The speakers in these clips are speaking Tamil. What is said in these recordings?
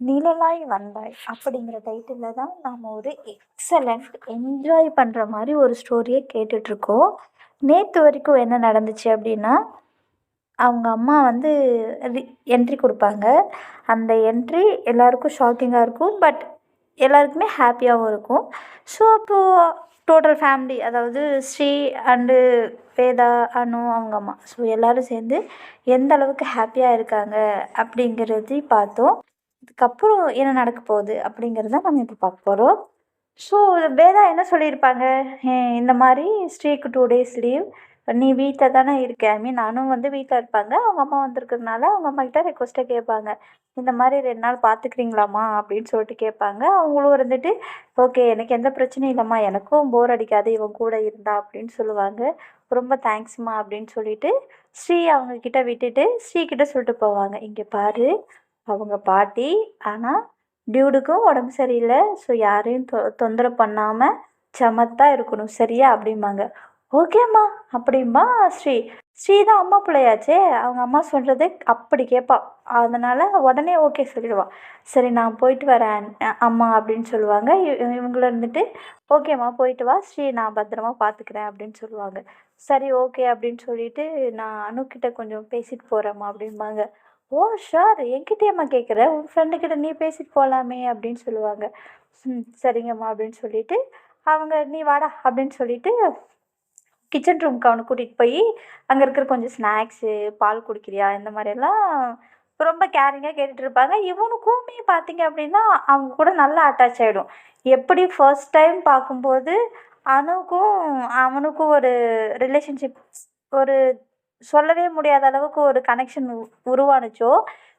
"நிழலாய் வந்தாய்" அப்படிங்கிற டைட்டிலில் தான் நாம் ஒரு எக்ஸலண்ட் என்ஜாய் பண்ணுற மாதிரி ஒரு ஸ்டோரியை கேட்டுட்ருக்கோம். நேற்று வரைக்கும் என்ன நடந்துச்சு அப்படின்னா, அவங்க அம்மா வந்து ரி என்ட்ரி கொடுப்பாங்க அந்த என்ட்ரி எல்லாருக்கும் ஷாக்கிங்காக இருக்கும். பட் எல்லாருக்குமே ஹாப்பியாகவும் இருக்கும். ஸோ, அப்போது டோட்டல் ஃபேமிலி அதாவது ஸ்ரீ அண்டு வேதா, அனு அவங்க அம்மா. ஸோ, எல்லாரும் சேர்ந்து எந்த அளவுக்கு ஹாப்பியாக இருக்காங்க அப்படிங்கிறதையும் பார்த்தோம். இதுக்கப்புறம் என்ன நடக்க போகுது அப்படிங்கிறத நம்ம இப்போ பார்க்க போகிறோம் ஸோ, வேதா என்ன சொல்லியிருப்பாங்க, இந்த மாதிரி ஸ்ரீக்கு டூ டேஸ் லீவ். நீ வீட்டில் தானே இருக்க." ஐ மீன் நானும் வந்து வீட்டில் இருப்பாங்க. அவங்க அம்மா வந்திருக்கிறதுனால அவங்க அம்மாகிட்ட ரெக்வெஸ்ட்டா கேட்பாங்க. "இந்த மாதிரி ரெண்டு நாள் பார்த்துக்கிறீங்களாம்மா?" அப்படின்னு சொல்லிட்டு கேட்பாங்க. அவங்களும் இருந்துட்டு, "ஓகே எனக்கு எந்த பிரச்சனையும் இல்லைம்மா எனக்கும் போர் அடிக்காது இவன் கூட இருந்தா" அப்படின்னு சொல்லுவாங்க. "ரொம்ப தேங்க்ஸ்மா" அப்படின்னு சொல்லிட்டு ஸ்ரீ அவங்க கிட்ட விட்டுட்டு ஸ்ரீ கிட்ட சொல்லிட்டு போவாங்க. இங்கே பாரு, அவங்க பாட்டி. ஆனால் டியூடுக்கும் உடம்பு சரியில்லை ஸோ, யாரையும் தொ தொந்தரவு பண்ணாமல் சமத்தாக இருக்கணும். சரியா?" அப்படிம்பாங்க. "ஓகேம்மா" அப்படிம்பா ஸ்ரீ. ஸ்ரீ தான் அம்மா பிள்ளையாச்சே. அவங்க அம்மா சொல்கிறது அப்படி கேட்பா. அதனால் உடனே ஓகே சொல்லிடுவா. "சரி நான் போயிட்டு வரேன் அம்மா" அப்படின்னு சொல்லுவாங்க. இ இருந்துட்டு, "ஓகேம்மா போயிட்டு வா. ஸ்ரீ நான் பத்திரமா பார்த்துக்கிறேன்" அப்படின்னு சொல்லுவாங்க. "சரி ஓகே" அப்படின்னு சொல்லிட்டு, "நான் அனுக்கிட்ட கொஞ்சம் பேசிட்டு போகிறேம்மா அப்படிம்பாங்க. "ஓ ஷார் என்கிட்டயாம்மா கேட்குற? உன் ஃப்ரெண்டுக்கிட்ட நீ பேசிட்டு போகலாமே அப்படின்னு சொல்லுவாங்க. "ம் சரிங்கம்மா" அப்படின்னு சொல்லிட்டு, அவங்க "நீ வாடா" அப்படின்னு சொல்லிட்டு கிச்சன் ரூம்க்கு அவனை கூட்டிகிட்டு போய் அங்கே இருக்கிற கொஞ்சம் ஸ்நாக்ஸு, "பால் குடிக்கிறியா?" இந்த மாதிரியெல்லாம் ரொம்ப கேரிங்காக கேட்டுட்டு இருப்பாங்க. இவனுக்குமே பார்த்தீங்க அப்படின்னா, அவங்க கூட நல்லா அட்டாச் ஆகிடும் எப்படி ஃபர்ஸ்ட் டைம் பார்க்கும்போது அனுக்கும் அவனுக்கும் ஒரு ரிலேஷன்ஷிப் ஒரு சொல்லவே முடியாத அளவுக்கு ஒரு கனெக்ஷன் உருவானுச்சோ,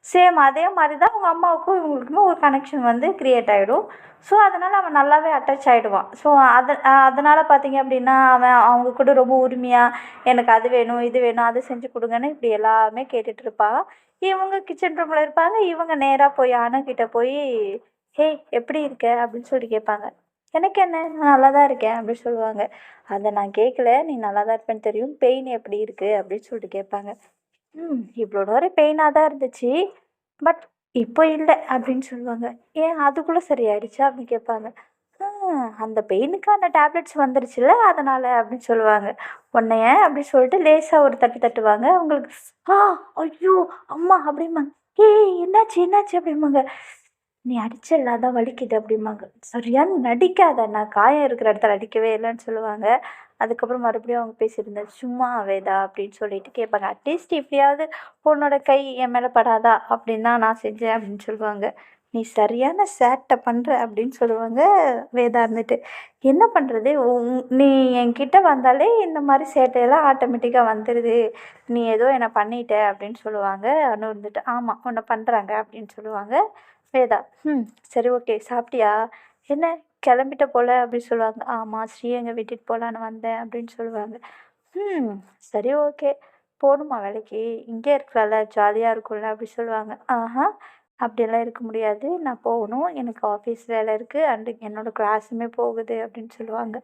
சேம் அதே மாதிரி தான் அவங்க அம்மாவுக்கும் இவங்களுக்குமே ஒரு கனெக்ஷன் வந்து க்ரியேட் ஆகிடும் ஸோ, அதனால் அவன் நல்லாவே அட்டாச் ஆகிடுவான் ஸோ, அது அதனால் பார்த்தீங்க அப்படின்னா, அவன் அவங்க கூட ரொம்ப உரிமையாக "எனக்கு அது வேணும், இது வேணும், அது செஞ்சு கொடுங்கன்னு இப்படி எல்லாமே கேட்டுட்டு இருப்பான். இவங்க கிச்சன் ரூமில் இருப்பாங்க. இவங்க நேராக போய் அணுக்கிட்ட போய் ஹே "ஹேய் எப்படி இருக்க?" அப்படின்னு சொல்லி கேட்பாங்க. "எனக்கு என்ன? நான் நல்லா தான் இருக்கேன்" அப்படின்னு சொல்லுவாங்க. அதை நான் கேட்கல. நீ நல்லா தான் இருப்பேன்னு தெரியும். பெயின் எப்படி இருக்குது அப்படின்னு சொல்லிட்டு கேட்பாங்க. "ம் இவ்வளோ நேரம் பெயினாக தான் இருந்துச்சு. பட் இப்போ இல்லை அப்படின்னு சொல்லுவாங்க. "ஏன் அதுக்குள்ளே சரியாயிடுச்சா?" அப்படின்னு கேட்பாங்க. அந்த பெயினுக்கான டேப்லெட்ஸ் வந்துருச்சுல்ல அதனால" அப்படின்னு சொல்லுவாங்க. "உன்னைய" அப்படின்னு சொல்லிட்டு லேசாக ஒரு தட்டு தட்டுவாங்க. அவங்களுக்கு "ஆ ஐயோ! அம்மா" அப்படிம்பாங்க. "ஏய் என்னாச்சு என்னாச்சு?" அப்படிம்பாங்க. "நீ அடிச்சல்ல அதான் வலிக்குது" அப்படிம்பாங்க. "சரியான நடிக்காத. நான் காயம் இருக்கிற இடத்துல அடிக்கவே இல்லைன்னு சொல்லுவாங்க. அதுக்கப்புறம் மறுபடியும் அவங்க பேசியிருந்தேன் "சும்மா வேதா" அப்படின்னு சொல்லிட்டு கேட்பாங்க. "அட்லீஸ்ட் இப்படியாவது பொண்ணோட கை என் மேலே படாதா? அப்படின்னு தான் நான் செஞ்சேன்" அப்படின்னு சொல்லுவாங்க. "நீ சரியான சேட்டை பண்ணுற அப்படின்னு சொல்லுவாங்க வேதா இருந்துட்டு. "என்ன பண்ணுறது நீ என்கிட்ட வந்தாலே இந்த மாதிரி சேட்டையெல்லாம் ஆட்டோமேட்டிக்காக வந்துடுது நீ ஏதோ என்னை பண்ணிட்ட" அப்படின்னு சொல்லுவாங்க. அனு இருந்துட்டு, ஆமாம் உன்னை பண்ணுறாங்க அப்படின்னு சொல்லுவாங்க. வேதா, "ம் சரி ஓகே. சாப்பிட்டியா? என்ன கிளம்பிட்ட போல" அப்படின்னு சொல்லுவாங்க. ஆமாம் ஸ்ரீ அங்க விட்டுட்டு போகலான்னு வந்தேன்" அப்படின்னு சொல்லுவாங்க. "ம் சரி ஓகே. போகணுமா வேலைக்கு? இங்கே இருக்கலாம்ல. ஜாலியாக இருக்கும்ல" அப்படி சொல்லுவாங்க. "ஆஹா அப்படியெல்லாம் இருக்க முடியாது. நான் போகணும். எனக்கு ஆஃபீஸ் வேலை இருக்குது அண்டு என்னோடய கிளாஸுமே போகுது" அப்படின்னு சொல்லுவாங்க.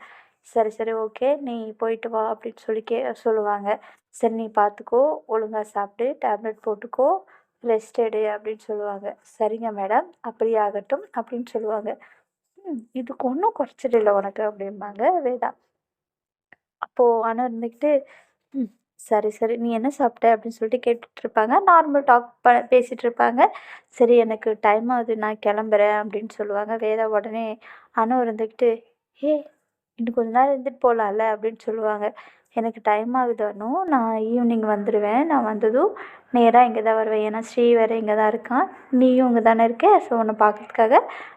"சரி சரி ஓகே. நீ போயிட்டு வா" அப்படின்னு சொல்லி கே சொல்லுவாங்க. "சரி நீ பார்த்துக்கோ. ஒழுங்காக சாப்பிட்டு டேப்லெட் போட்டுக்கோ. ரெஸ்ட் எடு" அப்படின்னு சொல்லுவாங்க. "சரிங்க மேடம். அப்படியே ஆகட்டும்" அப்படின்னு சொல்லுவாங்க. "ம் இதுக்கு ஒன்றும் குறைச்சல் இல்லை உனக்கு" அப்படிம்பாங்க வேதா. அப்போது அனு இருந்துக்கிட்டு, "ம் சரி சரி. நீ என்ன சாப்பிட்ட?" அப்படின்னு சொல்லிட்டு கேட்டுட்ருப்பாங்க நார்மல் டாக் ப பேசிகிட்டு இருப்பாங்க. "சரி எனக்கு டைம் ஆகுது. நான் கிளம்புறேன்" அப்படின்னு சொல்லுவாங்க. வேதா உடனே அனு இருந்துக்கிட்டு, ஏ இன்னும் கொஞ்ச நேரம் இருந்துட்டு போகலாம்ல அப்படின்னு சொல்லுவாங்க. "எனக்கு டைம் ஆகுது அனு. நான் ஈவினிங் வந்துடுவேன் நான் வந்ததும் நேராக இங்கே தான் வருவேன். ஏன்னா ஸ்ரீ வேறு இங்கே தான் இருக்கான். நீயும் இங்கே தானே இருக்க. ஸோ உன்னை பார்க்கறதுக்காக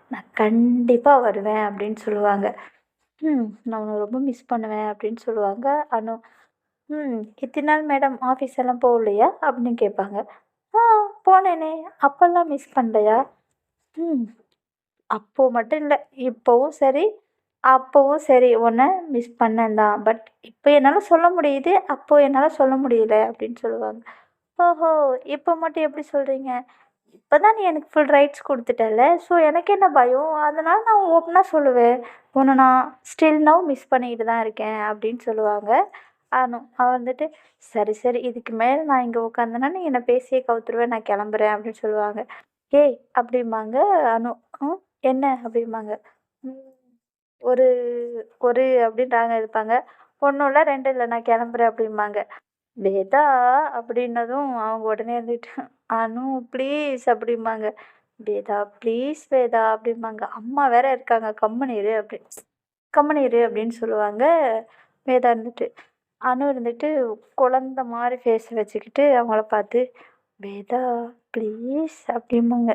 நான் கண்டிப்பாக வருவேன்" அப்படின்னு சொல்லுவாங்க. "ம் நான் உன்னை ரொம்ப மிஸ் பண்ணுவேன்" அப்படின்னு சொல்லுவாங்க அனு. "ம் இத்தனை நாள் மேடம் ஆஃபீஸ் எல்லாம் போகலையா?" அப்படின்னு கேட்பாங்க. "ஆ போனேனே. அப்போல்லாம் மிஸ் பண்ணலையா?" "ம் அப்போது மட்டும் இல்லை இப்போவும் சரி, அப்போவும் சரி உன்னை மிஸ் பண்ணேன் தான். பட் இப்போ என்னால் சொல்ல முடியுது. அப்போ என்னால் சொல்ல முடியல" அப்படின்னு சொல்லுவாங்க. "ஓஹோ! இப்போ மட்டும் எப்படி சொல்கிறீங்க "இப்போ தான் நீ எனக்கு ஃபுல் ரைட்ஸ் கொடுத்துட்டல ஸோ எனக்கு என்ன பயம்? அதனால் நான் ஓப்பனாக சொல்லுவேன். ஒன்று நான் ஸ்டில் நவ் மிஸ் பண்ணிக்கிட்டு தான் இருக்கேன்" அப்படின்னு சொல்லுவாங்க அனு. அவன் வந்துட்டு, "சரி சரி. இதுக்கு மேலே நான் இங்கே உட்காந்தேன்னா நீ என்னை பேசியே கவுத்துருவேன் நான் கிளம்புறேன்" அப்படின்னு சொல்லுவாங்க. ஏய் அப்படிம்பாங்க அனு ம் என்ன அப்படிம்பாங்க ம் ஒரு ஒரு அப்படின்றாங்க இருப்பாங்க. ஒன்றும் இல்லை ரெண்டு இல்லை நான் கிளம்புறேன் அப்படிம்பாங்க. வேதா அப்படின்னதும் அவங்க உடனே இருந்துட்டு அனு ப்ளீஸ் அப்படிம்பாங்க. வேதா ப்ளீஸ் வேதா அப்படிம்பாங்க. அம்மா வேற இருக்காங்க கம்முனு இரு அப்படி கம்முனு இரு அப்படின்னு சொல்லுவாங்க. வேதா இருந்துட்டு அனு இருந்துட்டு குழந்த மாதிரி ஃபேஸ் வச்சுக்கிட்டு அவங்கள பார்த்து வேதா ப்ளீஸ் அப்படிம்பாங்க.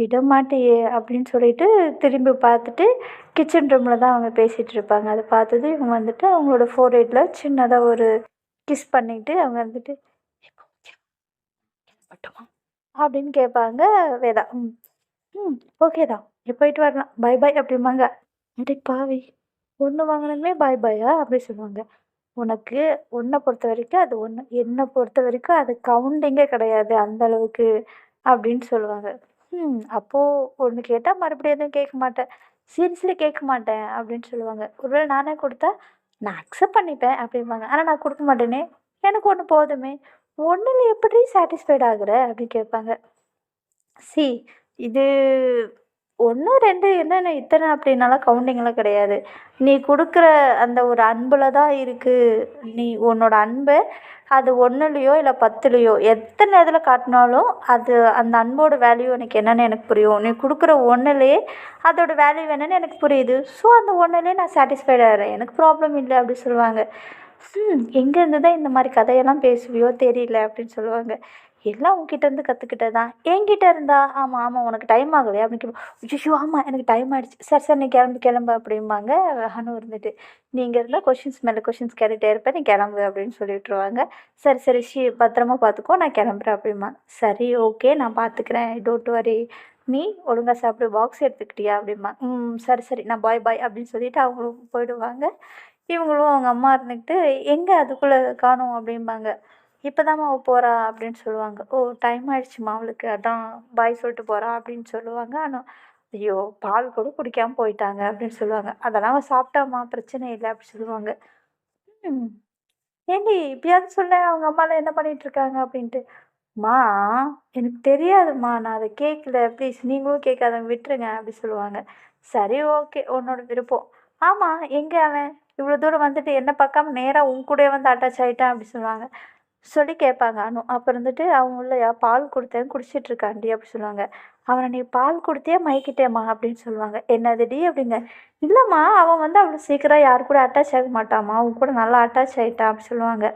விடமாட்டேயே அப்படின்னு சொல்லிட்டு திரும்பி பார்த்துட்டு கிச்சன் ரூமில் தான் அவங்க பேசிகிட்டு இருப்பாங்க. அதை பார்த்தது இவங்க வந்துட்டு அவங்களோட ஃபோர்ஹெட்டில் சின்னதாக ஒரு கிஸ் பண்ணிட்டு அவங்க வந்துட்டு அப்படின்னு கேட்பாங்க வேதா. ம் ம் ஓகே தான் போயிட்டு வரலாம் பை பாய் அப்படிம்பாங்க. அடே பாவி ஒன்று வாங்கினதுமே பாய் பாயா? அப்படி சொல்லுவாங்க. உனக்கு உன்னை பொறுத்த வரைக்கும் அது ஒன்று என்னை பொறுத்த வரைக்கும் அது கவுண்டிங்கே கிடையாது அந்த அளவுக்கு அப்படின்னு சொல்லுவாங்க. ம் அப்போது ஒன்று கேட்டால் மறுபடியும் எதுவும் கேட்க மாட்டேன். சீரியஸ்லி கேட்க மாட்டேன் அப்படின்னு சொல்லுவாங்க. ஒருவேளை நானே கொடுத்தா நான் அக்செப்ட் பண்ணிப்பேன் அப்படிம்பாங்க. ஆனால் நான் கொடுக்க மாட்டேனே. எனக்கு ஒன்று போதுமே. ஒன்றில் எப்படி சாட்டிஸ்ஃபைட் ஆகுற அப்படின்னு கேட்பாங்க. சி இது ஒன்று ரெண்டு என்னென்ன இத்தனை அப்படின்னாலாம் கவுண்டிங்லாம் கிடையாது. நீ கொடுக்குற அந்த ஒரு அன்பில் தான் இருக்குது நீ உன்னோட அன்பு அது ஒன்றுலையோ இல்லை பத்துலேயோ எத்தனை இதில் காட்டினாலும் அது அந்த அன்போட வேல்யூ எனக்கு என்னென்னு எனக்கு புரியும். நீ கொடுக்குற ஒன்றுலையே அதோட வேல்யூ என்னென்னு எனக்கு புரியுது. ஸோ அந்த ஒன்றுலேயே நான் சாட்டிஸ்ஃபைட் ஆகிறேன் எனக்கு ப்ராப்ளம் இல்லை அப்படி சொல்லுவாங்க. ம் எங்கேருந்து தான் இந்த மாதிரி கதையெல்லாம் பேசுவியோ தெரியல அப்படின்னு சொல்லுவாங்க. எல்லாம் உங்ககிட்ட இருந்து கற்றுக்கிட்டது தான் என்கிட்ட இருந்தா ஆமாம் ஆமாம் உனக்கு டைம் ஆகலையா? அப்படின்னு கேட்போம் ஐயோ ஆமாம் எனக்கு டைம் ஆகிடுச்சு சார் சார் நீ கிளம்பு கிளம்பு அப்படிம்பாங்க. ஹனு இருந்துட்டு நீங்கள் இருந்தால் கொஷின்ஸ் மேலே கொஷின்ஸ் கேட்டுகிட்டே இருப்பேன் நீ கிளம்பு அப்படின்னு சொல்லி விட்ருவாங்க சரி சரி ஷி பத்திரமா பார்த்துக்கோ நான் கிளம்புறேன் அப்படிமா சரி ஓகே நான் பார்த்துக்கிறேன் டோன்ட் வரி நீ ஒழுங்காக சாப்பிடு பாக்ஸ் எடுத்துக்கிட்டியா அப்படிமா ம் சரி சரி நான் பாய் பாய் அப்படின்னு சொல்லிட்டு அவங்களும் போயிடுவாங்க. இவங்களும் அவங்க அம்மா இருந்துக்கிட்டு எங்கே அதுக்குள்ளே காணும் அப்படிம்பாங்க. இப்போதாம்மா அவள் போகிறா அப்படின்னு சொல்லுவாங்க. ஓ டைம் ஆயிடுச்சுமா அவளுக்கு. அதான் பாய் சொல்லிட்டு போகிறா அப்படின்னு சொல்லுவாங்க. ஆனால் ஐயோ பால் கூட குடிக்காமல் போயிட்டாங்க அப்படின்னு சொல்லுவாங்க. அதெல்லாம் அவள் சாப்பிட்டாம்மா பிரச்சனை இல்லை அப்படி சொல்லுவாங்க. ம். ஏண்டி இப்பயாவது சொல்ல அவங்க அம்மாலாம் என்ன பண்ணிகிட்ருக்காங்க அப்படின்ட்டு. மா எனக்கு தெரியாதும்மா நான் அதை கேட்கல. ப்ளீஸ் நீங்களும் கேட்காதவங்க விட்டுருங்க அப்படி சொல்லுவாங்க. சரி ஓகே உன்னோட விருப்பம். ஆமாம் எங்கே அவன்? இவ்வளோ தூரம் வந்துட்டு என்ன பார்க்காம நேராக உன் கூடயே வந்து அட்டாச் ஆகிட்டான் அப்படி சொல்லுவாங்க. சொல்லி கேட்பாங்க. அனு அப்போ இருந்துட்டு அவன் இல்லையா பால் கொடுத்தேன் குடிச்சிட்ருக்காண்டி அப்படி சொல்லுவாங்க. அவனை நீ பால் கொடுத்தே மயக்கிட்டேம்மா அப்படின்னு சொல்லுவாங்க. என்னதுடி அப்படிங்க. இல்லைம்மா அவன் வந்து அவ்வளோ சீக்கிரம் யார் கூட அட்டாச் ஆக மாட்டாம்மா. அவன் கூட நல்லா அட்டாச் ஆகிட்டான் அப்படி சொல்லுவாங்க.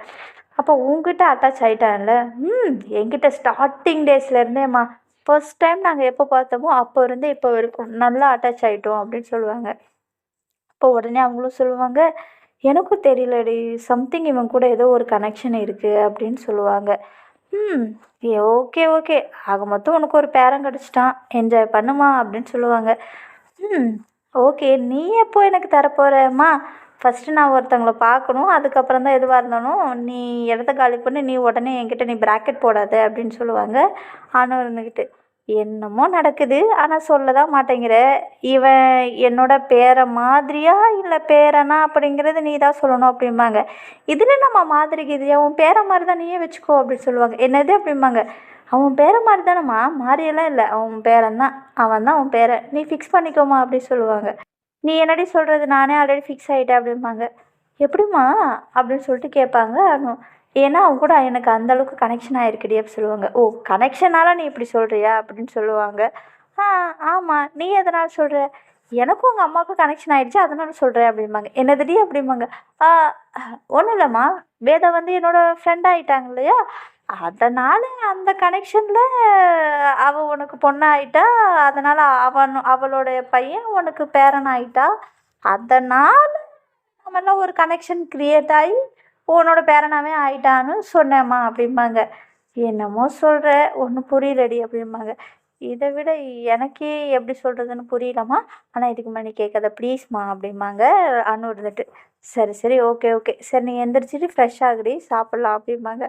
அப்போ உங்ககிட்ட அட்டாச் ஆகிட்டான்ல ம் என்கிட்ட ஸ்டார்டிங் டேஸ்லேருந்தேம்மா ஃபர்ஸ்ட் டைம் நாங்கள் எப்போ பார்த்தோமோ அப்போ இருந்து இப்போ வரைக்கும். நல்லா அட்டாச் ஆகிட்டோம் அப்படின்னு சொல்லுவாங்க. அப்போ உடனே அவங்களும் சொல்லுவாங்க. எனக்கும் தெரியலடி. சம்திங் இவன் கூட ஏதோ ஒரு கனெக்ஷன் இருக்குது அப்படின்னு சொல்லுவாங்க. ம் ஓகே ஓகே ஆக மொத்தம் உனக்கு ஒரு பேரன் கிடச்சிட்டான். என்ஜாய் பண்ணுமா? அப்படின்னு சொல்லுவாங்க. ம் ஓகே நீ எப்போ எனக்கு தரப்போகிறம்மா ஃபஸ்ட்டு நான் ஒருத்தவங்கள பார்க்கணும். அதுக்கப்புறம் தான் எதுவாக இருந்தாலும் நீ இடத்த காலி பண்ணி. நீ உடனே என்கிட்ட நீ ப்ராக்கெட் போடாத அப்படின்னு சொல்லுவாங்க. ஆணும் இருந்துக்கிட்டு என்னமோ நடக்குது. ஆனால் சொல்ல தான் மாட்டேங்கிற. இவன் என்னோட பேரை மாதிரியா இல்லை பேரனா அப்படிங்கிறது நீ தான் சொல்லணும் அப்படிம்பாங்க. இதில் நம்ம மாதிரி இது உன் பேரை மாதிரி தான் நீயே வச்சுக்கோ அப்படின்னு சொல்லுவாங்க. என்னது அப்படிம்பாங்க. அவன் பேரை மாதிரி தானம்மா மாறியெல்லாம் இல்லை. அவன் பேரன் தான். அவன் தான் அவன் பேரை. நீ ஃபிக்ஸ் பண்ணிக்கோமா அப்படின்னு சொல்லுவாங்க. நீ என்னடி சொல்கிறது நானே ஆல்ரெடி ஃபிக்ஸ் ஆகிட்டேன் அப்படிம்பாங்க. எப்படிம்மா? அப்படின்னு சொல்லிட்டு கேட்பாங்க ஏன்னா அவங்க கூட எனக்கு அந்தளவுக்கு கனெக்ஷன் ஆகிருக்குடி அப்படி சொல்லுவாங்க. ஓ கனெக்ஷனால் நீ இப்படி சொல்கிறியா அப்படின்னு சொல்லுவாங்க. ஆ ஆமாம் நீ எதனால் சொல்கிற எனக்கும் உங்கள் அம்மாவுக்கும் கனெக்ஷன் ஆகிடுச்சு அதனால சொல்கிறேன் அப்படிம்பாங்க. என்னதுடி அப்படிம்பாங்க. ஒன்றும் இல்லைம்மா. வேதா வந்து என்னோடய ஃப்ரெண்ட் ஆகிட்டாங்க இல்லையா? அதனால் அந்த கனெக்ஷனில் அவள் உனக்கு பொண்ணாயிட்டா அதனால் அவன் அவளுடைய பையன் உனக்கு பேரன் ஆகிட்டா அதனால் நம்மளாம் ஒரு கனெக்ஷன் க்ரியேட் ஆகி உன்னோட பேரனாவே ஆயிட்டான்னு சொன்னேம்மா அப்படிம்பாங்க. என்னமோ சொல்கிற ஒன்றும் புரியலடி அப்படிம்பாங்க. இதை விட எனக்கே எப்படி சொல்கிறதுன்னு புரியலம்மா. ஆனால் இதுக்கு மேலே கேட்காத ப்ளீஸ்மா அப்படிம்பாங்க அனு இருந்துட்டு. சரி சரி ஓகே ஓகே சரி நீ எந்திரிச்சிட்டு ஃப்ரெஷ் ஆகுடி சாப்பிட்லாம் அப்படிம்பாங்க.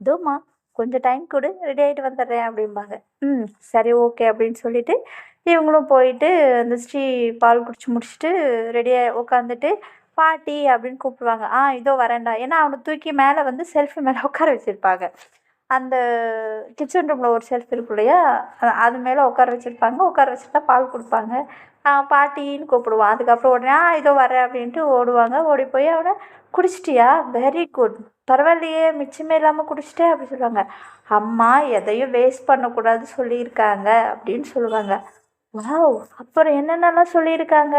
இதோம்மா கொஞ்சம் டைம் கொடு ரெடி ஆகிட்டு வந்துடுறேன் அப்படிம்பாங்க. ம் சரி ஓகே அப்படின்னு சொல்லிவிட்டு இவங்களும் போயிட்டு அந்த ஸ்ரீ பால் குடிச்சு முடிச்சுட்டு ரெடியாக உட்காந்துட்டு பாட்டி அப்படின்னு கூப்பிடுவாங்க. ஆ இதோ வரேன்டா. ஏன்னா அவனை தூக்கி மேலே வந்து செல்ஃபி மேலே உட்கார வச்சுருப்பாங்க. அந்த கிச்சன் ரூமில் ஒரு செல்ஃப் இருக்கும் இல்லையா? அது மேலே உட்கார வச்சுருப்பாங்க. உட்கார வச்சுட்டா பால் கொடுப்பாங்க. பாட்டின்னு கூப்பிடுவான். அதுக்கப்புறம் உடனே ஆ இதோ வரேன். அப்படின்ட்டு ஓடுவாங்க. ஓடி போய் அவனை குடிச்சிட்டியா? வெரி குட் பரவாயில்லையே மிச்சமே இல்லாமல் குடிச்சிட்டே அப்படி சொல்லுவாங்க. அம்மா எதையும் வேஸ்ட் பண்ணக்கூடாது சொல்லியிருக்காங்க. அப்படின்னு சொல்லுவாங்க. வாவ் அப்புறம் என்னென்னலாம் சொல்லியிருக்காங்க?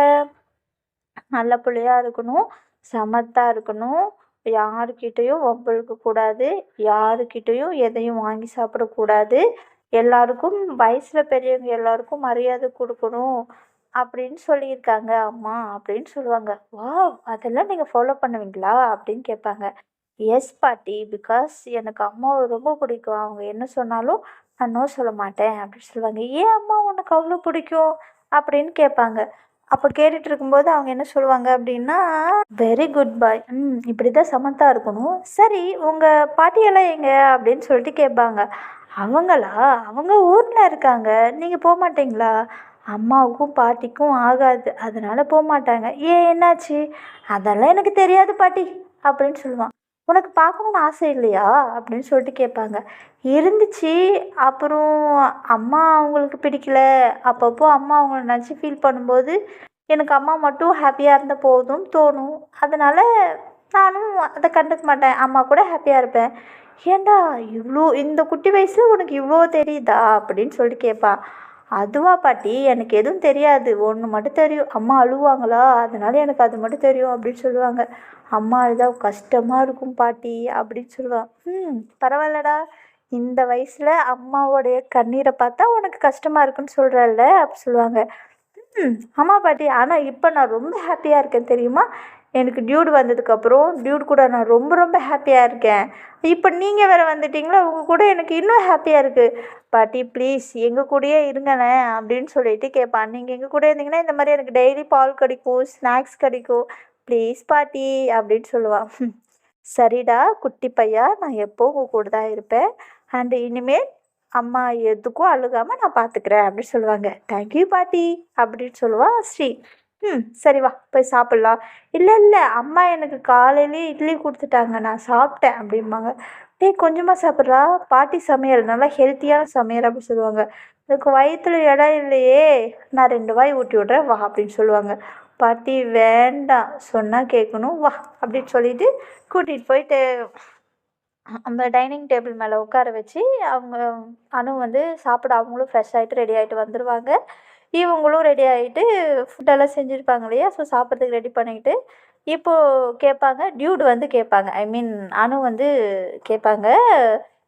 நல்ல பிள்ளையா இருக்கணும். சமத்தாக இருக்கணும். யாருக்கிட்டேயும் வம்பிழுக்க கூடாது. யாருக்கிட்டேயும் எதையும் வாங்கி சாப்பிடக்கூடாது எல்லாருக்கும் வயசில் பெரியவங்க எல்லாருக்கும் மரியாதை கொடுக்கணும் அப்படின்னு சொல்லியிருக்காங்க. அம்மா அப்படின்னு சொல்லுவாங்க. வாவ் அதெல்லாம் நீங்கள் ஃபாலோ பண்ணுவீங்களா? அப்படின்னு கேட்பாங்க. எஸ் பாட்டி பிகாஸ் எனக்கு அம்மாவை ரொம்ப பிடிக்கும். அவங்க என்ன சொன்னாலும் நான் நோ சொல்ல மாட்டேன். அப்படின்னு சொல்லுவாங்க. ஏன் அம்மா உனக்கு அவ்வளோ பிடிக்கும்? அப்படின்னு கேட்பாங்க. அப்போ கேட்டுட்டு இருக்கும்போது அவங்க என்ன சொல்லுவாங்க அப்படின்னா வெரி குட் பாய் ம் இப்படி தான் சமத்தா இருக்கணும். சரி உங்கள் பாட்டியெல்லாம் எங்க? அப்படின்னு சொல்லிட்டு கேட்பாங்க. அவங்களா? அவங்க ஊரில் இருக்காங்க. நீங்கள் போக மாட்டீங்களா? அம்மாவுக்கும் பாட்டிக்கும் ஆகாது. அதனால போக மாட்டாங்க. ஏன் என்னாச்சு? அதெல்லாம் எனக்கு தெரியாது பாட்டி. அப்படின்னு சொல்லுவான். உனக்கு பார்க்கணுன்னு ஆசை இல்லையா? அப்படின்னு சொல்லிட்டு கேட்பாங்க. இருந்துச்சு. அப்புறம் அம்மா அவங்களுக்கு பிடிக்கல. அப்பப்போ அம்மா அவங்கள நினச்சி ஃபீல் பண்ணும்போது எனக்கு அம்மா மட்டும் ஹாப்பியாக இருந்தால் போதும் தோணும். அதனால் நானும் அதை கண்டுக்க மாட்டேன். அம்மா கூட ஹாப்பியாக இருப்பேன். ஏண்டா இவ்வளோ இந்த குட்டி வயசில் உனக்கு இவ்வளோ தெரியுதா? அப்படின்னு சொல்லிட்டு கேட்பான் அதுவா பாட்டி எனக்கு எதுவும் தெரியாது. ஒன்று மட்டும் தெரியும். அம்மா அழுவாங்களா? அதனால எனக்கு அது மட்டும் தெரியும் அப்படின்னு சொல்லுவாங்க. அம்மா அழுதா கஷ்டமாக இருக்கும் பாட்டி அப்படின்னு சொல்லுவான் ம் பரவாயில்லடா. இந்த வயசில் அம்மாவோடைய கண்ணீரை பார்த்தா உனக்கு கஷ்டமாக இருக்குன்னு சொல்கிறல்ல அப்படி சொல்லுவாங்க. ம் ஆமாம் பாட்டி. ஆனால் இப்போ நான் ரொம்ப ஹாப்பியாக இருக்கேன் தெரியுமா? எனக்கு டியூடு வந்ததுக்கப்புறம் டியூட் கூட நான் ரொம்ப ரொம்ப ஹாப்பியாக இருக்கேன். இப்போ நீங்கள் வேறு வந்துட்டீங்களா? உங்கள் கூட எனக்கு இன்னும் ஹாப்பியாக இருக்குது பாட்டி ப்ளீஸ் எங்கள் கூடயே இருங்களேன். அப்படின்னு சொல்லிட்டு கேட்பான். நீங்கள் எங்கள் கூட இருந்தீங்கன்னா இந்த மாதிரி எனக்கு டெய்லி பால் கிடைக்கும் ஸ்நாக்ஸ் கிடைக்கும். ப்ளீஸ் பாட்டி அப்படின்னு சொல்லுவான் சரிடா குட்டி பையா நான் எப்போ உங்கள் கூட தான் இருப்பேன். அண்டு இனிமேல் அம்மா எதுக்கும் அழுகாமல் நான் பார்த்துக்கிறேன் அப்படின்னு சொல்லுவாங்க. தேங்க்யூ பாட்டி அப்படின்னு சொல்லுவாள் ஸ்ரீ. ம் சரி வா போய் சாப்பிட்லாம். இல்லை இல்லை அம்மா எனக்கு காலையிலே இட்லி கொடுத்துட்டாங்க நான் சாப்பிட்டேன் அப்படிம்பாங்க. டேய் கொஞ்சமாக சாப்பிட்றா பாட்டி சமையல் நல்லா ஹெல்த்தியான சமையல் அப்படின்னு சொல்லுவாங்க. எனக்கு வயிற்றுல இடம் இல்லையே நான் ரெண்டு வாய் ஊட்டி விட்றேன் வா அப்படின்னு சொல்லுவாங்க. பாட்டி வேண்டாம் சொன்னால் கேட்கணும் வா அப்படின்னு சொல்லிட்டு கூட்டிகிட்டு போயிட்டு அந்த டைனிங் டேபிள் மேலே உட்கார வச்சு அவங்க அனு வந்து சாப்பிட அவங்களும் ஃப்ரெஷ் ஆகிட்டு ரெடி ஆகிட்டு வந்துடுவாங்க இவங்களும் ரெடி ஆகிட்டு ஃபுட்டெல்லாம் செஞ்சுருப்பாங்க இல்லையா? ஸோ சாப்பிட்றதுக்கு ரெடி பண்ணிக்கிட்டு இப்போது கேட்பாங்க டியூடு வந்து கேட்பாங்க. ஐ மீன் அனு வந்து கேட்பாங்க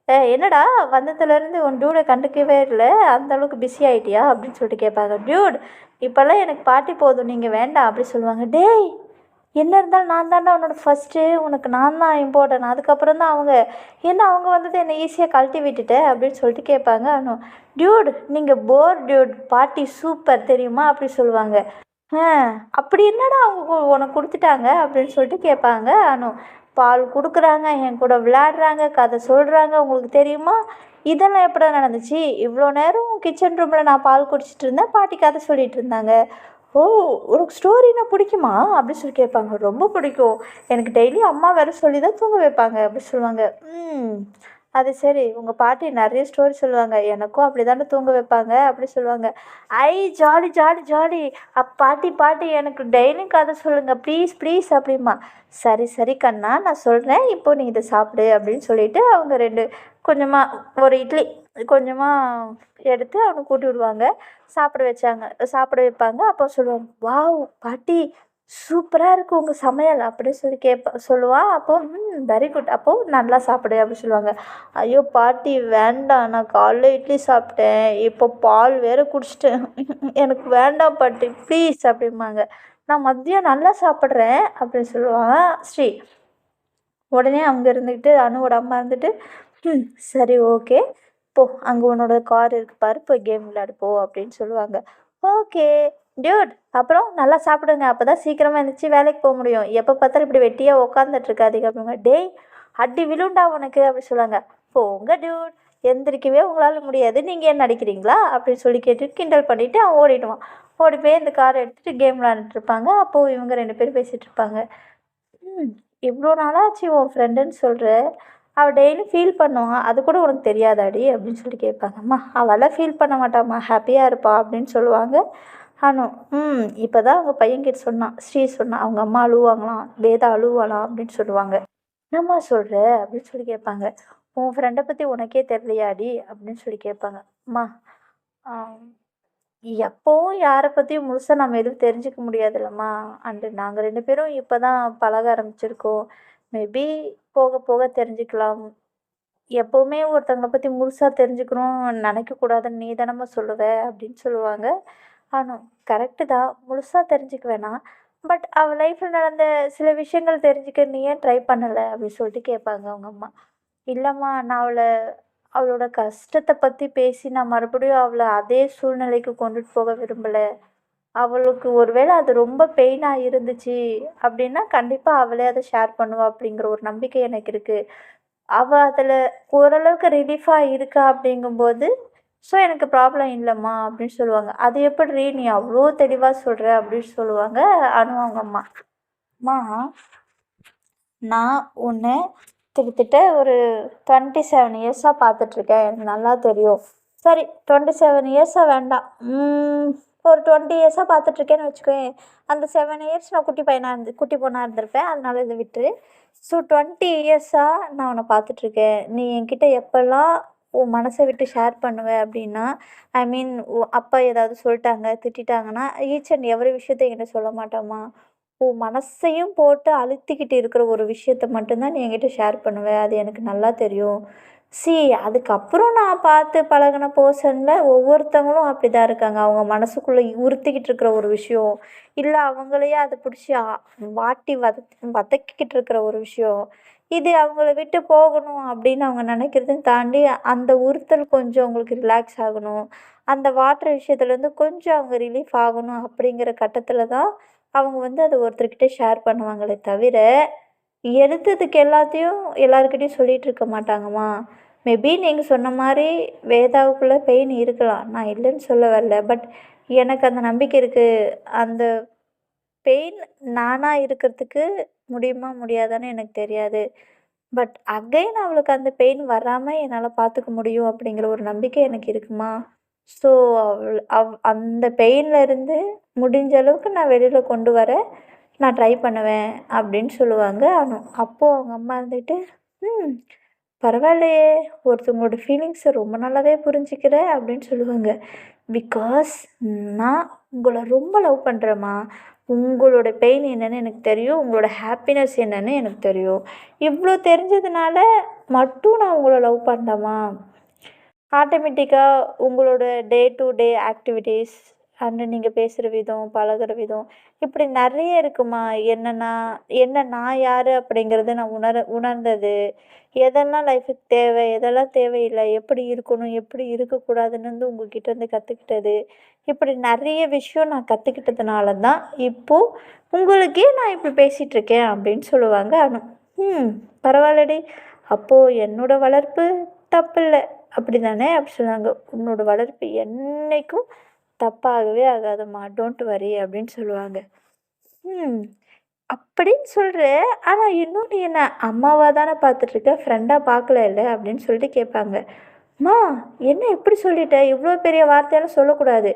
என்னடா? வந்ததுலேருந்து உன் டியூடை கண்டுக்கவே இல்லை. அந்தளவுக்கு பிஸி ஆகிட்டியா அப்படின்னு சொல்லிட்டு கேட்பாங்க. டியூட் இப்போல்லாம் எனக்கு பாட்டி போதும். நீங்கள் வேண்டாம். அப்படி சொல்லுவாங்க. டேய் என்ன இருந்தாலும் நான் தானே உன்னோட ஃபஸ்ட்டு உனக்கு நான் தான் இம்பார்ட்டன் அதுக்கப்புறம் தான் அவங்க என்ன அவங்க வந்தது என்னை ஈஸியாக கழட்டி விட்டுட்டேன் அப்படின்னு சொல்லிட்டு கேட்பாங்க. அனு டியூட் நீங்கள் போர் டியூட் பாட்டி சூப்பர் தெரியுமா? அப்படி சொல்லுவாங்க. ஆ அப்படி என்னடா அவங்க கு- உனக்கு கொடுத்துட்டாங்க? அப்படின்னு சொல்லிட்டு கேட்பாங்க. அனு பால் கொடுக்குறாங்க என் கூட விளையாடுறாங்க கதை சொல்கிறாங்க உங்களுக்கு தெரியுமா? இதெல்லாம் எப்படா நடந்துச்சு? இவ்வளோ நேரம் கிச்சன் ரூமில் நான் பால் குடிச்சிட்டு இருந்தேன் பாட்டி கதை சொல்லிட்டு இருந்தாங்க. ஓ உனக்கு ஸ்டோரினா பிடிக்குமா? அப்படின்னு சொல்லி கேட்பாங்க. ரொம்ப பிடிக்கும். எனக்கு டெய்லி அம்மா வேறு சொல்லி தான் தூங்க வைப்பாங்க அப்படி சொல்லுவாங்க. ம். அது சரி உங்கள் பாட்டி நிறைய ஸ்டோரி சொல்லுவாங்க எனக்கும் அப்படி தானே தூங்க வைப்பாங்க அப்படி சொல்லுவாங்க. ஐ ஜாலி ஜாலி ஜாலி. அப் பாட்டி பாட்டி எனக்கு டெய்லியும் கதை சொல்லுங்கள் ப்ளீஸ் ப்ளீஸ் அப்படிமா சரி சரி கண்ணா நான் சொல்கிறேன் இப்போ நீ இதை சாப்பிடு அப்படின்னு சொல்லிட்டு அவங்க ரெண்டு கொஞ்சமாக ஒரு இட்லி கொஞ்சமாக எடுத்து அவனை கூட்டி விடுவாங்க. சாப்பிட வச்சாங்க சாப்பிட வைப்பாங்க. அப்போ சொல்லுவாங்க வாவ் பாட்டி சூப்பராக இருக்குது உங்கள் சமையல் அப்படின்னு சொல்லி கேட்ப சொல்லுவான் அப்போ ம் வெரி குட் அப்போது நல்லா சாப்பிடு அப்படின்னு சொல்லுவாங்க. ஐயோ பாட்டி வேண்டாம் நான் காலைல இட்லி சாப்பிட்டேன். இப்போ பால் வேறு குடிச்சிட்டேன். எனக்கு வேண்டாம் பாட்டி ப்ளீஸ் அப்படிம்பாங்க. நான் மதியம் நல்லா சாப்பிட்றேன் அப்படின்னு சொல்லுவாங்க ஸ்ரீ உடனே அங்கே இருந்துக்கிட்டு அணுவோட அம்மா இருந்துட்டு ம் சரி ஓகே. போ அங்கே உன்னோட கார் இருக்கு பாரு. போய் கேம் விளையாடு போ அப்படின்னு சொல்லுவாங்க. ஓகே. டியூட் அப்புறம் நல்லா சாப்பிடுங்க. அப்போ தான் சீக்கிரமாக எழுந்திரிச்சு வேலைக்கு போக முடியும். எப்போ பார்த்தாலும் இப்படி வெட்டியாக உட்காந்துட்டுருக்காதீங்க அப்படிங்க டேய் அடி விழுண்டா உனக்கு? அப்படி சொல்லுவாங்க. போங்க டியூட் எந்திரிக்கவே உங்களால் முடியாது. நீங்கள் என்ன நடிக்கிறீங்களா? அப்படின்னு சொல்லி கேட்டு கிண்டல் பண்ணிவிட்டு அவன் ஓடிடுவான். ஓடி போய் இந்த காரை எடுத்துகிட்டு கேம் விளாண்டுட்ருப்பாங்க அப்போது இவங்க ரெண்டு பேரும் பேசிகிட்டு இருப்பாங்க. ம் இவ்வளோ நாளாச்சு உன் ஃப்ரெண்டுன்னு சொல்கிற அவள் டெய்லி ஃபீல் பண்ணுவான். அது கூட உனக்கு தெரியாதாடி? அப்படின்னு சொல்லி கேட்பாங்கம்மா அவளாம் ஃபீல் பண்ண மாட்டாம்மா. ஹாப்பியாக இருப்பா. அப்படின்னு சொல்லுவாங்க. அனு ம் இப்போ தான் அவங்க பையன்கிட்ட சொன்னான். ஸ்ரீ சொன்னான். அவங்க அம்மா அழுவாங்களாம். வேதா அழுவாளாம். அப்படின்னு சொல்லுவாங்க. என்னம்மா சொல்கிற அப்படின்னு சொல்லி கேட்பாங்க. உன் ஃப்ரெண்டை பற்றி உனக்கே தெரியலையாடி? அப்படின்னு சொல்லி கேட்பாங்க. அம்மா எப்போவும் யாரை பற்றியும் முழுசாக நம்ம எதுவும் தெரிஞ்சுக்க முடியாதுல்லம்மா. அண்டு நாங்கள் ரெண்டு பேரும் இப்போ தான் பழக ஆரம்பிச்சிருக்கோம். மேபி போக போக தெரிஞ்சுக்கலாம். எப்போவுமே ஒருத்தங்களை பற்றி முழுசாக தெரிஞ்சுக்கணும்னு நினைக்கக்கூடாதுன்னு நீ தானம்மா சொல்லுவ? அப்படின்னு சொல்லுவாங்க. ஆனால் கரெக்டு தான். முழுசாக தெரிஞ்சுக்க வேணாம் பட் அவள் லைஃப்பில் நடந்த சில விஷயங்கள் தெரிஞ்சுக்க நீ ஏன் ட்ரை பண்ணலை? அப்படின்னு சொல்லிட்டு கேட்பாங்க அவங்க அம்மா. இல்லைம்மா நான் அவளை அவளோட கஷ்டத்தை பற்றி பேசி நான் மறுபடியும் அவளை அதே சூழ்நிலைக்கு கொண்டுட்டு போக விரும்பலை. அவளுக்கு ஒருவேளை அது ரொம்ப பெயினாக இருந்துச்சு அப்படின்னா கண்டிப்பாக அவளே அதை ஷேர் பண்ணுவா அப்படிங்கிற ஒரு நம்பிக்கை எனக்கு இருக்குது அவள் அதில் ஓரளவுக்கு ரிலீஃபாக இருக்கா அப்படிங்கும்போது ஸோ எனக்கு ப்ராப்ளம் இல்லைம்மா அப்படின்னு சொல்லுவாங்க. அது எப்படி நீ அவ்வளோ தெளிவாக சொல்கிற அப்படின்னு சொல்லுவாங்க அனு அவங்க அம்மா. அம்மா நான் உன்னை கிட்டத்தட்ட ஒரு டுவெண்ட்டி செவன் இயர்ஸாக பார்த்துட்ருக்கேன். எனக்கு நல்லா தெரியும். சரி டுவெண்ட்டி செவன் இயர்ஸாக வேண்டாம் ஒரு டுவெண்ட்டி இயர்ஸாக பார்த்துட்ருக்கேன்னு வச்சுக்கோயேன். அந்த செவன் இயர்ஸ் நான் குட்டி பையனாக இருந்து குட்டி பொண்ணாக இருந்திருப்பேன். அதனால இதை விட்டுரு. ஸோ டுவெண்ட்டி இயர்ஸாக நான் உன்னை பார்த்துட்ருக்கேன். நீ என்கிட்ட எப்போல்லாம் உன் மனசை விட்டு ஷேர் பண்ணுவேன் அப்படின்னா ஐ மீன் அப்பா ஏதாவது சொல்லிட்டாங்க திட்டாங்கன்னா ஈச் அண்ட் எவ்ரி விஷயத்த என்கிட்ட சொல்ல மாட்டோமா உன் மனசையும் போட்டு அழுத்திக்கிட்டு இருக்கிற ஒரு விஷயத்த மட்டும்தான் நீ என்கிட்ட ஷேர் பண்ணுவேன் அது எனக்கு நல்லா தெரியும். சி அதுக்கப்புறம் நான் பார்த்து பழகின பர்சனில் ஒவ்வொருத்தவங்களும் அப்படி தான் இருக்காங்க. அவங்க மனசுக்குள்ளே உறுத்திக்கிட்டு இருக்கிற ஒரு விஷயம் இல்லை அவங்களையே அதை பிடிச்சி வாட்டி வத வதக்கிக்கிட்டு இருக்கிற ஒரு விஷயம். இது அவங்கள விட்டு போகணும் அப்படின்னு அவங்க நினைக்கிறதையும் தாண்டி அந்த உறுத்தல் கொஞ்சம் அவங்களுக்கு ரிலாக்ஸ் ஆகணும். அந்த வாட்டர் விஷயத்துலேருந்து கொஞ்சம் அவங்க ரிலீஃப் ஆகணும் அப்படிங்கிற கட்டத்தில் தான் அவங்க வந்து அதை ஒருத்தர்கிட்ட ஷேர் பண்ணுவாங்களே தவிர எடுத்ததுக்கு எல்லாத்தையும் எல்லாருக்கிட்டையும் சொல்லிகிட்டு இருக்க மாட்டாங்கம்மா. மேபி நீங்கள் சொன்ன மாதிரி வேதாவுக்குள்ளே பெயின் இருக்கலாம். நான் இல்லைன்னு சொல்ல வரல. பட் எனக்கு அந்த நம்பிக்கை இருக்குது அந்த பெயின் நானாக இருக்கிறதுக்கு முடியுமா முடியாதான்னு எனக்கு தெரியாது. பட் அகைன் அவளுக்கு அந்த பெயின் வராமல் என்னால் பார்த்துக்க முடியும் அப்படிங்கிற ஒரு நம்பிக்கை எனக்கு இருக்குமா? ஸோ அவள் அவ் அந்த பெயின்லேருந்து முடிஞ்ச அளவுக்கு நான் வெளியில் கொண்டு வர நான் ட்ரை பண்ணுவேன் அப்படின்னு சொல்லுவாங்க. ஆனால் அப்போது அவங்க அம்மா இருந்துட்டு ம் பரவாயில்லையே ஒருத்தவங்களோட ஃபீலிங்ஸை ரொம்ப நல்லாவே புரிஞ்சுக்கிறேன் அப்படின்னு சொல்லுவாங்க. பிகாஸ் நான் உங்களை ரொம்ப லவ் பண்ணுறேம்மா உங்களோட பெயின் என்னென்னு எனக்கு தெரியும் உங்களோட ஹாப்பினஸ் என்னென்னு எனக்கு தெரியும். இவ்வளோ தெரிஞ்சதுனால மட்டும் நான் உங்களை லவ் பண்ணலாமா ஆட்டோமேட்டிக்காக உங்களோட day to day activities and நீங்கள் பேசுகிற விதம் பழகுற விதம் இப்படி நிறைய இருக்குமா? என்னென்னா என்ன நான் யார் அப்படிங்கிறத நான் உணர உணர்ந்தது. எதெல்லாம் லைஃபுக்கு தேவை எதெல்லாம் தேவையில்லை எப்படி இருக்கணும் எப்படி இருக்கக்கூடாதுன்னு வந்து உங்ககிட்ட இருந்து கற்றுக்கிட்டது இப்படி நிறைய விஷயம் நான் கற்றுக்கிட்டதுனால தான் இப்போது உங்களுக்கே நான் இப்படி பேசிகிட்ருக்கேன் அப்படின்னு சொல்லுவாங்க. ஆனால் ம் பரவாயில்லடி. அப்போது என்னோடய வளர்ப்பு தப்பில்லை. அப்படி தானே அப்படி சொன்னாங்க உன்னோட வளர்ப்பு என்றைக்கும் தப்பாகவே ஆகாதம்மா டோன்ட் வரி அப்படின்னு சொல்லுவாங்க. ம் அப்படின்னு சொல்கிற ஆனால் இன்னும் நீ என்ன? அம்மாவாக தானே பார்த்துட்ருக்க ஃப்ரெண்டாக பார்க்கல இல்லை? அப்படின்னு சொல்லிட்டு கேட்பாங்க. அம்மா என்ன எப்படி சொல்லிட்ட? இவ்வளோ பெரிய வார்த்தையெல்லாம் சொல்லக்கூடாது.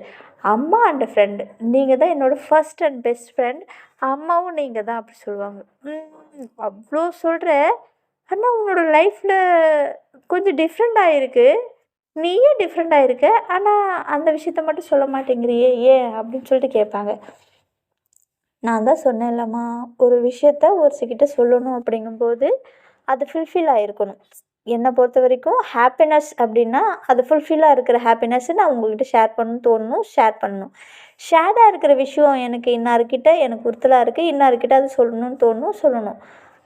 அம்மா அண்ட் ஃப்ரெண்டு நீங்கள் தான் என்னோடய ஃபஸ்ட் அண்ட் பெஸ்ட் ஃப்ரெண்ட் அம்மாவும் நீங்கள் தான் அப்படி சொல்லுவாங்க. அவ்வளோ சொல்கிற ஆனால் உன்னோட லைஃப்பில் கொஞ்சம் டிஃப்ரெண்ட் ஆகிருக்கு நீயே டிஃப்ரெண்ட் ஆகிருக்க ஆனால் அந்த விஷயத்த மட்டும் சொல்ல மாட்டேங்கிறியே ஏன்? அப்படின்னு சொல்லிட்டு கேட்பாங்க. நான் தான் சொன்னேன்லம்மா ஒரு விஷயத்த ஒருசிக்கிட்ட சொல்லணும் அப்படிங்கும்போது அது ஃபுல்ஃபில் ஆகிருக்கணும் என்னை பொறுத்த வரைக்கும் ஹாப்பினஸ் அப்படின்னா அது ஃபுல்ஃபில்லாக இருக்கிற ஹாப்பினஸ்ஸை நான் உங்கள்கிட்ட ஷேர் பண்ணணும் தோணணும் ஷேர் பண்ணணும். ஷேடாக இருக்கிற விஷயம் எனக்கு இன்னாருக்கிட்ட எனக்கு உறுத்தலாக இருக்குது இன்னாருக்கிட்ட அது சொல்லணும்னு தோணணும் சொல்லணும்.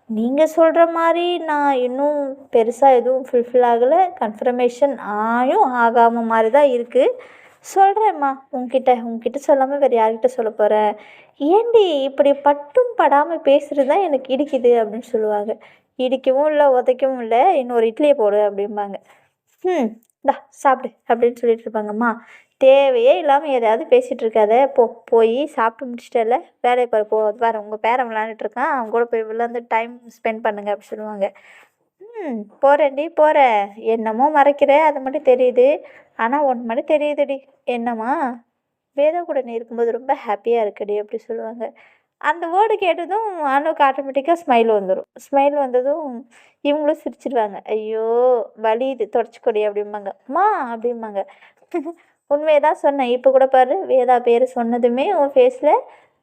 நீங்கள் சொல்கிற மாதிரி நான் இன்னும் பெருசாக எதுவும் ஃபுல்ஃபில் ஆகலை. கன்ஃபர்மேஷன் ஆயும் ஆகாமல் மாதிரி தான் இருக்குது சொல்கிறேம்மா உங்ககிட்ட உங்ககிட்ட சொல்லாமல் வேறு யார்கிட்ட சொல்ல போகிறேன் ஏண்டி இப்படி பட்டும் படாமல் பேசுகிறது தான் எனக்கு இடிக்குது அப்படின்னு சொல்லுவாங்க. இடிக்கவும் இல்லை உதைக்கவும் இல்லை. இன்னொரு இட்லியை போடு அப்படிம்பாங்க. ம் இந்தா சாப்பிடு அப்படின்னு சொல்லிட்டு இருப்பாங்கம்மா. தேவையே இல்லாமல் எதையாவது பேசிகிட்டு இருக்காத. போ போய் சாப்பிட்டு முடிச்சிட்டல வேலையை பாரு போ வேறு உங்கள் பேரன் விளாண்டுட்ருக்கான் அவங்க கூட போய் விளாண்டு டைம் ஸ்பெண்ட் பண்ணுங்க அப்படி சொல்லுவாங்க. ம் போகிறேன்டி போகிறேன் என்னமோ மறைக்கிற அது மட்டும் தெரியுது. ஆனால் ஒன்று மட்டும் தெரியுதுடி. என்னம்மா? வேதா கூட நீ இருக்கும்போது ரொம்ப ஹாப்பியாக இருக்குடி அப்படி சொல்லுவாங்க. அந்த வேர்டு கேட்டதும் அனுக்கு ஆட்டோமேட்டிக்காக ஸ்மைல் வந்துடும் ஸ்மைல் வந்ததும் இவங்களும் சிரிச்சிடுவாங்க ஐயோ வலியுது தொடச்சிக்கொடி அப்படிம்பாங்க. மா அப்படிம்பாங்க. உண்மையை தான் சொன்னேன். இப்போ கூட பாரு வேதா பேர் சொன்னதுமே உன் ஃபேஸில்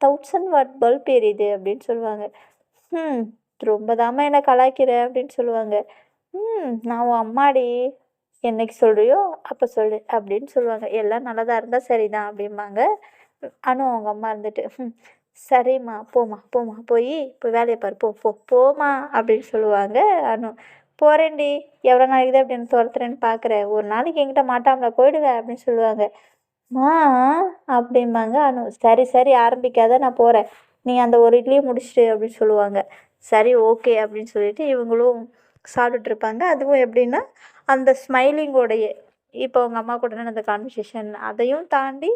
தௌசண்ட் வாட் பல்ப் எரியுது அப்படின்னு சொல்லுவாங்க. ம் ரொம்ப தாமா என்னை கலாய்க்கிற அப்படின்னு சொல்லுவாங்க. ம் நான் உன் அம்மாடி என்னைக்கு சொல்கிறியோ அப்போ சொல்லு அப்படின்னு சொல்லுவாங்க. எல்லாம் நல்லதாக இருந்தால் சரிதான் அப்படிம்பாங்க. அனு அவங்க அம்மா இருந்துட்டு ம் சரிம்மா போம்மா போம்மா போய் இப்போ வேலையை பாரு போ போ போம்மா அப்படின்னு சொல்லுவாங்க அனு. போகிறேன்டி எவ்வளோ நாளைக்கு தான் இப்படி துரத்துறேன்னு பார்க்குறேன் ஒரு நாளைக்கு என்கிட்ட மாட்டாமல போயிடுவேன் அப்படின்னு சொல்லுவாங்க. மா அப்படிம்பாங்க அனு. சரி சரி ஆரம்பிக்காத நான் போகிறேன் நீ அந்த ஒரு இட்லியை முடிச்சுட்டு அப்படின்னு சொல்லுவாங்க. சரி ஓகே அப்படின்னு சொல்லிட்டு இவங்களும் சாப்பிட்டுட்டு இருப்பாங்க. அதுவும் எப்படின்னா அந்த ஸ்மைலிங்கோடைய இப்போ அவங்க அம்மா கூட நடந்த கான்வர்சேஷன் அதையும் தாண்டி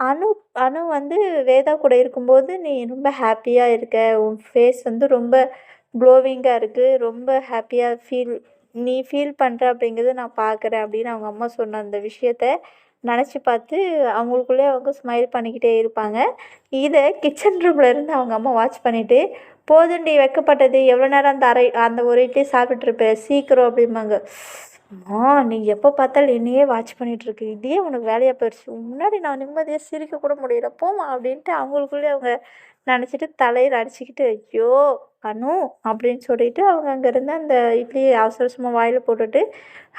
அணு அனு வந்து வேதா கூட இருக்கும்போது நீ ரொம்ப ஹாப்பியாக இருக்க. உன் ஃபேஸ் வந்து ரொம்ப க்ளோவிங்காக இருக்குது ரொம்ப ஹாப்பியாக ஃபீல் நீ ஃபீல் பண்ணுற அப்படிங்கிறத நான் பார்க்குறேன் அப்படின்னு அவங்க அம்மா சொன்ன அந்த விஷயத்த நினச்சி பார்த்து அவங்களுக்குள்ளே அவங்க ஸ்மைல் பண்ணிக்கிட்டே இருப்பாங்க. இதை கிச்சன் ரூமில் இருந்து அவங்க அம்மா வாட்ச் பண்ணிவிட்டு போதுண்டி வைக்கப்பட்டது. எவ்வளோ நேரம் அந்த அரை அந்த ஒரு இட்லி சாப்பிட்ருப்பேன் சீக்கிரம் அப்படிம்பாங்க. அம்மா நீ எப்போ பார்த்தாலும் என்னையே வாட்ச் பண்ணிகிட்ருக்கு இதே உனக்கு வேலையாக போயிடுச்சு முன்னாடி நான் நிம்மதியாக சிரிக்க கூட முடியல. போமா அப்படின்ட்டு அவங்களுக்குள்ளே அவங்க நினச்சிட்டு தலையில் அடிச்சுக்கிட்டு ஐயோ அனு அப்படின்னு சொல்லிட்டு அவங்க அங்கேருந்து அந்த இட்லியை அவசர அவசரமாக வாயில் போட்டுட்டு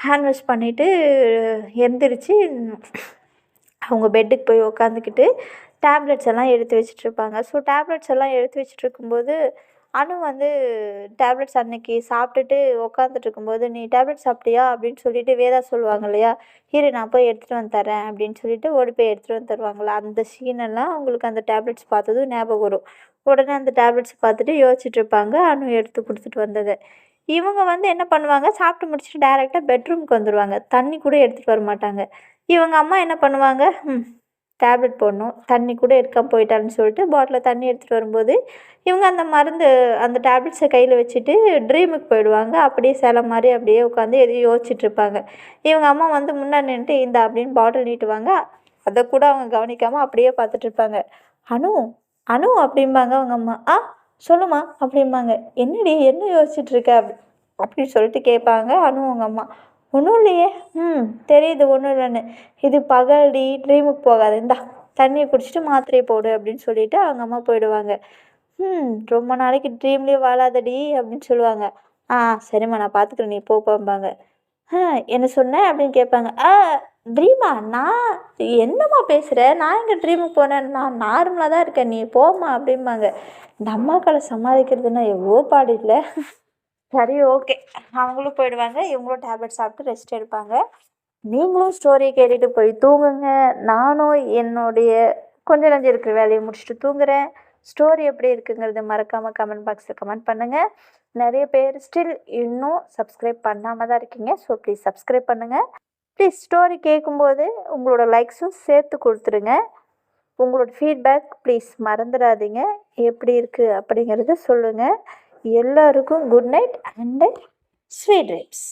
ஹேண்ட் வாஷ் பண்ணிவிட்டு எந்திரிச்சு அவங்க பெட்டுக்கு போய் உக்காந்துக்கிட்டு டேப்லெட்ஸ் எல்லாம் எடுத்து வச்சுட்ருப்பாங்க ஸோ டேப்லெட்ஸ் எல்லாம் எடுத்து வச்சுட்டு இருக்கும்போது அனு வந்து டேப்லெட்ஸ் அன்னைக்கு சாப்பிட்டுட்டு உக்காந்துட்டு இருக்கும்போது நீ டேப்லெட் சாப்பிட்டியா? அப்படின்னு சொல்லிட்டு வேதா சொல்லுவாங்க இல்லையா? இரு நான் போய் எடுத்துகிட்டு வந்து தரேன் அப்படின்னு சொல்லிட்டு ஓடி போய் எடுத்துகிட்டு வந்து தருவாங்களா? அந்த சீனெல்லாம் அவங்களுக்கு அந்த டேப்லெட்ஸ் பார்த்ததும் ஞாபகம் வரும். உடனே அந்த டேப்லெட்ஸ் பார்த்துட்டு யோசிச்சுட்டு இருப்பாங்க அனு எடுத்து கொடுத்துட்டு வந்ததை. இவங்க வந்து என்ன பண்ணுவாங்க? சாப்பிட்டு முடிச்சுட்டு டேரெக்டாக பெட்ரூம்க்கு வந்துடுவாங்க தண்ணி கூட எடுத்துகிட்டு வர மாட்டாங்க. இவங்க அம்மா என்ன பண்ணுவாங்க? ம் டேப்லெட் போடணும் தண்ணி கூட எடுக்காமல் போயிட்டான்னு சொல்லிட்டு பாட்டிலில் தண்ணி எடுத்துகிட்டு வரும்போது இவங்க அந்த மருந்து அந்த டேப்லெட்ஸை கையில் வச்சுட்டு ட்ரீமுக்கு போயிடுவாங்க. அப்படியே சில மாதிரி அப்படியே உட்காந்து எதையும் யோசிச்சுட்டு இருப்பாங்க. இவங்க அம்மா வந்து முன்னாடி நின்றுட்டு இந்த அப்படின்னு பாட்டில் நீட்டுவாங்க. அதை கூட அவங்க கவனிக்காமல் அப்படியே பார்த்துட்ருப்பாங்க அணு அனு அப்படிம்பாங்க அவங்க அம்மா. ஆ சொல்லுமா அப்படிம்பாங்க. என்னடி என்ன யோசிச்சுட்டு இருக்க? அப்படி அப்படின்னு சொல்லிட்டு கேட்பாங்க அனு அவங்க அம்மா. ஒன்றும் இல்லையே. ம் தெரியுது ஒன்றும் இல்லைன்னு இது பகல்டி ட்ரீமுக்கு போகாது. இந்தா தண்ணியை குடிச்சிட்டு மாத்திரையை போடு அப்படின்னு சொல்லிட்டு அவங்க அம்மா போயிடுவாங்க. ம் ரொம்ப நாளைக்கு ட்ரீம்லேயே வாழாதடி அப்படின்னு சொல்லுவாங்க. ஆ சரிம்மா நான் பார்த்துக்கிறேன் நீ போப்பாம்பாங்க ஆ என்ன சொன்னேன் அப்படின்னு கேட்பாங்க. ஆ ட்ரீமா நான் என்னம்மா பேசுகிற நான் எங்கள் ட்ரீமுக்கு போனேன்? நான் நார்மலாக தான் இருக்கேன் நீ போம்மா அப்படிம்பாங்க. இந்த அம்மாக்களை சமாளிக்கிறதுனா எவ்வளோ பாடு இல்லை. சரி ஓகே அவங்களும் போயிடுவாங்க. இவங்களும் டேப்லெட் சாப்பிட்டு ரெஸ்ட் எடுப்பாங்க. நீங்களும் ஸ்டோரியை கேட்டுட்டு போய் தூங்குங்க. நானும் என்னுடைய கொஞ்ச நஞ்சம் இருக்கிற வேலையை முடிச்சுட்டு தூங்குறேன். ஸ்டோரி எப்படி இருக்குங்கிறது மறக்காமல் கமெண்ட் பாக்ஸில் கமெண்ட் பண்ணுங்கள் நிறைய பேர் ஸ்டில் இன்னும் சப்ஸ்கிரைப் பண்ணாமல் தான் இருக்கீங்க. ஸோ ப்ளீஸ் சப்ஸ்கிரைப் பண்ணுங்கள் ப்ளீஸ் ஸ்டோரி கேட்கும்போது உங்களோட லைக்ஸும் சேர்த்து கொடுத்துருங்க. உங்களோட ஃபீட்பேக் ப்ளீஸ் மறந்துடாதீங்க. எப்படி இருக்குது அப்படிங்கிறத சொல்லுங்கள் எல்லாருக்கும் good night and sweet dreams